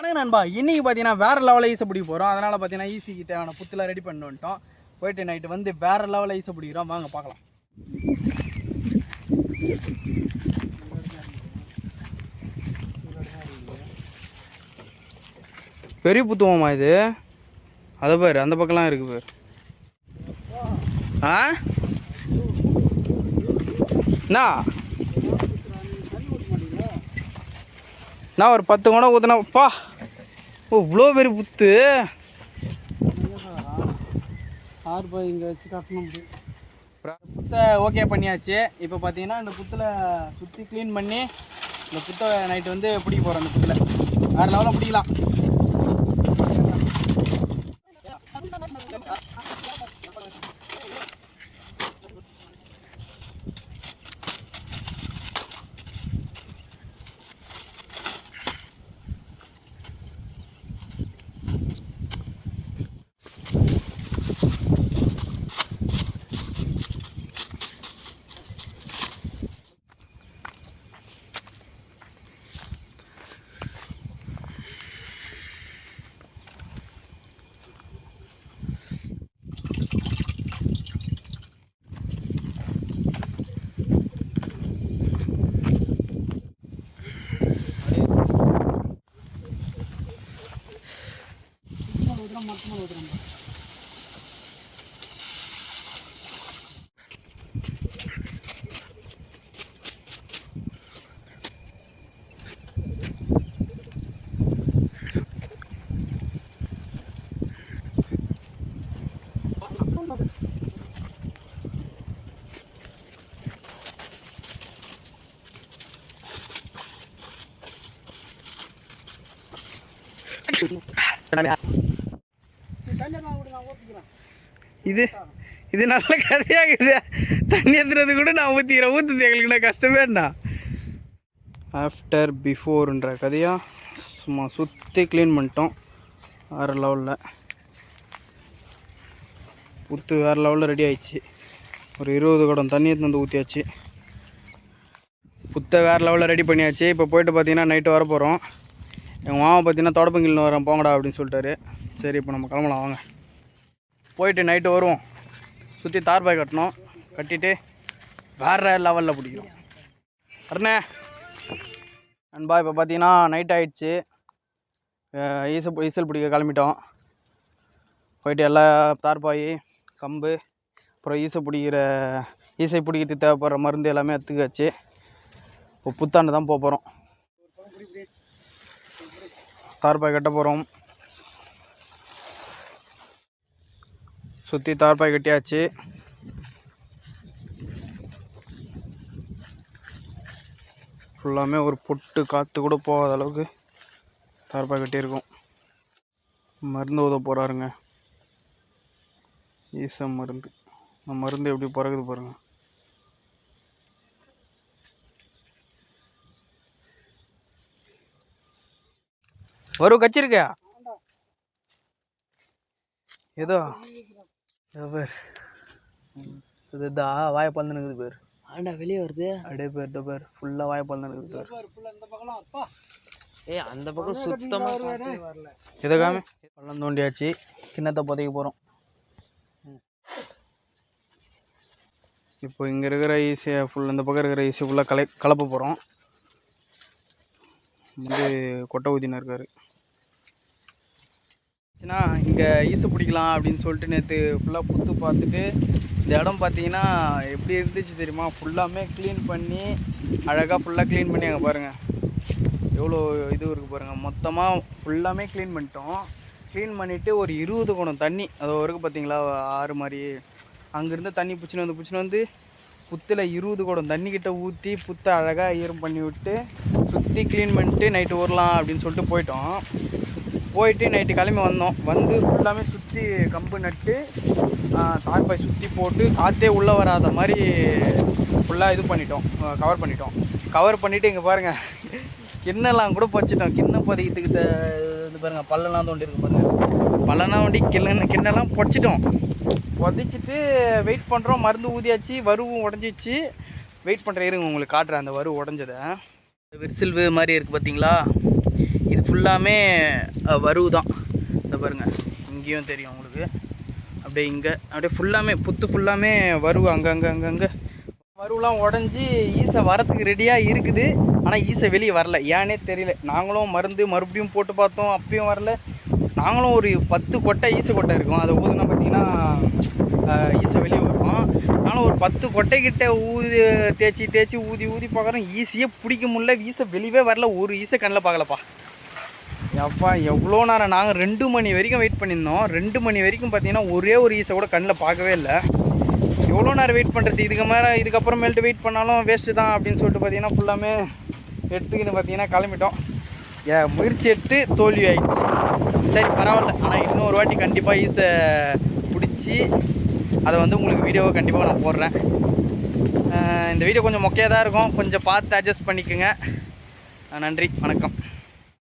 வணக்கம் நண்பா இன்றைக்கி பார்த்தீங்கன்னா வேற லெவலில் ஈஸை பிடிக்க போகிறோம் அதனால் பார்த்தீங்கன்னா ஈஸிக்கு தேவையான புத்தில் ரெடி பண்ணி வந்துட்டோம். போயிட்டு நைட்டு வந்து வேறு லெவலில் ஈஸை பிடிக்கிறோம். வாங்க பார்க்கலாம். பெரிய புத்துவமா இது. அதை பேர் அந்த பக்கம்லாம் இருக்கு பேர். ஆ? என்ன நான் ஒரு பத்து குணம் ஊற்றினப்பா ஓ இவ்வளோ பெரிய புத்து. ஆறு ரூபாய் இங்கே வச்சு கட்டணும். புத்தை ஓகே பண்ணியாச்சு. இப்போ பார்த்தீங்கன்னா இந்த புத்தில் சுற்றி க்ளீன் பண்ணி இந்த புத்தை நைட்டு வந்து பிடிக்க போகிறோம் இந்த புத்தில். வேறு லெவலில் பிடிக்கலாம் ஊற்றுறோம் மொத்தமாக ஊற்றுறோம் தண்ணியெல்லாம் விடு நான் ஊற்றிக்கிறேன் இது இது நல்ல கதையாகுது. தண்ணி ஏற்றுறது கூட நான் ஊற்றிக்கிறேன் ஊற்றுது எங்களுக்கு நான் என்ன ஆஃப்டர் பிஃபோர்ன்ற கதையாக சும்மா சுற்றி க்ளீன் பண்ணிட்டோம். வேறு லெவலில் புத்து வேறு லெவலில் ரெடி ஆயிடுச்சு. ஒரு இருபது குடம் தண்ணி எடுத்து வந்து ஊற்றியாச்சு புத்தை வேறு லெவலில் ரெடி பண்ணியாச்சு. இப்போ போயிட்டு பார்த்தீங்கன்னா நைட்டு வர போகிறோம் எங்கள் மாமா பார்த்தீங்கன்னா தொடப்பங்கில் வரேன். போங்கடா அப்படின்னு சொல்லிட்டாரு. சரி இப்போ நம்ம கிளம்பலாம். வாங்க. போயிட்டு நைட்டு வருவோம். சுற்றி தார்பாய் கட்டணும். கட்டிட்டு வேற லெவலில் பிடிக்கும் அருணே அன்பா இப்போ பார்த்தீங்கன்னா நைட் ஆகிடுச்சு ஈசல் ஈசல் பிடிக்க கிளம்பிட்டோம். போயிட்டு எல்லா தார்பாய் கம்பு அப்புறம் ஈசை பிடிக்கிற ஈசை பிடிக்கிறதுக்கு தேவைப்படுற மருந்து எல்லாமே எடுத்துக்க வச்சு இப்போ புத்தாண்டு தான் போக போகிறோம் தார்பாய் கட்ட போகிறோம் சுற்றி தார்பாய் கட்டியாச்சு. ஃபுல்லாமே ஒரு பொட்டு காற்று கூட போகாத அளவுக்கு தார்பாய் கட்டியிருக்கோம். மருந்து ஊத போகிறாருங்க ஈசம் மருந்து. அந்த மருந்து எப்படி பிறகுது பாருங்க. வரும் கச்சிருக்கியா ஏதோ? இதோ பேர். இதுதா வாய பழந்துனுக்குது பேர். ஆண்டா வெளியே வருது. அப்படியே பேர் இதோ பேர். ஃபுல்லாக வாய பழந்துனுக்குது பேர். ஏய் அந்த பக்கம் சுத்தமா வரல. இதை காமி. பள்ளம் தோண்டியாச்சு. கிண்ணத்தை புதைக்க போகிறோம் இப்போ இங்கே இருக்கிற ஈஸியாக ஃபுல் இந்த பக்கம் இருக்கிற ஈஸி ஃபுல்லாக கலை கலப்ப போகிறோம் வந்து கொட்டை ஊதினா இருக்காரு. ஆச்சுன்னா இங்கே ஈசு பிடிக்கலாம் அப்படின்னு சொல்லிட்டு நேற்று ஃபுல்லாக புத்து பார்த்துட்டு இந்த இடம் பார்த்தீங்கன்னா எப்படி இருந்துச்சு தெரியுமா? ஃபுல்லாமே க்ளீன் பண்ணி அழகாக ஃபுல்லாக க்ளீன் பண்ணி அங்கே பாருங்கள் எவ்வளோ இது இருக்குது பாருங்கள் மொத்தமாக ஃபுல்லாமே க்ளீன் பண்ணிட்டோம். க்ளீன் பண்ணிவிட்டு ஒரு இருபது குடம் தண்ணி அது இருக்குது பார்த்தீங்களா ஆறு மாதிரி. அங்கேருந்து தண்ணி பிடிச்சின்னு வந்து பிடிச்சின்னு வந்து புத்தில் இருபது குடம் தண்ணிக்கிட்ட ஊற்றி புத்தை அழகாக ஈரம் பண்ணி விட்டு சுற்றி க்ளீன் பண்ணிட்டு நைட்டு வரலாம் அப்படின்னு சொல்லிட்டு போயிட்டோம். போயிட்டு நைட்டு கிளம்பி வந்தோம். வந்து ஃபுல்லாமே சுற்றி கம்பு நட்டு தார்பாய் சுற்றி போட்டு காற்றே உள்ளே வராத மாதிரி ஃபுல்லாக இது பண்ணிட்டோம். கவர் பண்ணிட்டோம். கவர் பண்ணிவிட்டு இங்கே பாருங்கள் கிண்ணெல்லாம் கூட பச்சிட்டோம். கிண்ணம் பதிக்கிறதுக்கு த- இது பாருங்கள் பல்லெல்லாம் தோண்டி இருக்கு பாருங்கள் பல்லெல்லாம் தோண்டி கிண்ண கிண்ணெல்லாம் பொடிச்சிட்டோம் புதைச்சிட்டு வெயிட் பண்ணுறோம் மருந்து ஊதியாச்சு வருவும் உடஞ்சிச்சு. வெயிட் பண்ணுற இருங்க உங்களுக்கு காட்டுறேன் அந்த வரு உடஞ்சதை. விரிசில்வு மாதிரி இருக்குது பார்த்தீங்களா ஃபுல்லாமே வறுவு தான் இந்த பாருங்கள் இங்கேயும் தெரியும் உங்களுக்கு. அப்படியே இங்கே அப்படியே ஃபுல்லாமே புத்து ஃபுல்லாமே வறுவு அங்கங்கே அங்கங்கே வறுவெலாம் உடஞ்சி ஈசை வரத்துக்கு ரெடியாக இருக்குது. ஆனால் ஈசை வெளியே வரல. ஏன்னே தெரியல. நாங்களும் மருந்து மறுபடியும் போட்டு பார்த்தோம். அப்பயும் வரல. நாங்களும் ஒரு பத்து கொட்டை ஈசை கொட்டை இருக்கும். அதை ஊதுனா பார்த்தீங்கன்னா ஈசை வெளியே வரும். நானும் ஒரு பத்து கொட்டைக்கிட்ட ஊதி தேய்ச்சி தேய்ச்சி ஊதி ஊதி பார்க்குறோம். ஈஸியே பிடிக்க முடியல. ஈசை வெளியவே வரல. ஒரு ஈசை கண்ணில் பார்க்கலப்பா. அப்பா எவ்வளோ நேரம்? நாங்கள் ரெண்டு மணி வரைக்கும் வெயிட் பண்ணியிருந்தோம். ரெண்டு மணி வரைக்கும் பார்த்தீங்கன்னா ஒரே ஒரு ஈஸை கூட கண்ணில் பார்க்கவே இல்லை. எவ்வளோ நேரம் வெயிட் பண்ணுறது இதுக்கு மேலே இதுக்கப்புறமேல்ட்டு வெயிட் பண்ணாலும் வேஸ்ட்டு தான் அப்படின்னு சொல்லிட்டு பார்த்தீங்கன்னா ஃபுல்லாமே எடுத்துக்கின்னு பார்த்தீங்கன்னா கிளம்பிட்டோம். ஏ முயற்சி எடுத்து தோல்வி ஆயிடுச்சு. சரி பரவாயில்ல. ஆனால் இன்னொரு வாட்டி கண்டிப்பாக ஈஸை பிடிச்சி அதை வந்து உங்களுக்கு வீடியோவை கண்டிப்பாக நான் போடுறேன். இந்த வீடியோ கொஞ்சம் மொக்கையாக தான் இருக்கும். கொஞ்சம் பார்த்து அட்ஜஸ்ட் பண்ணிக்கோங்க. நன்றி. வணக்கம்.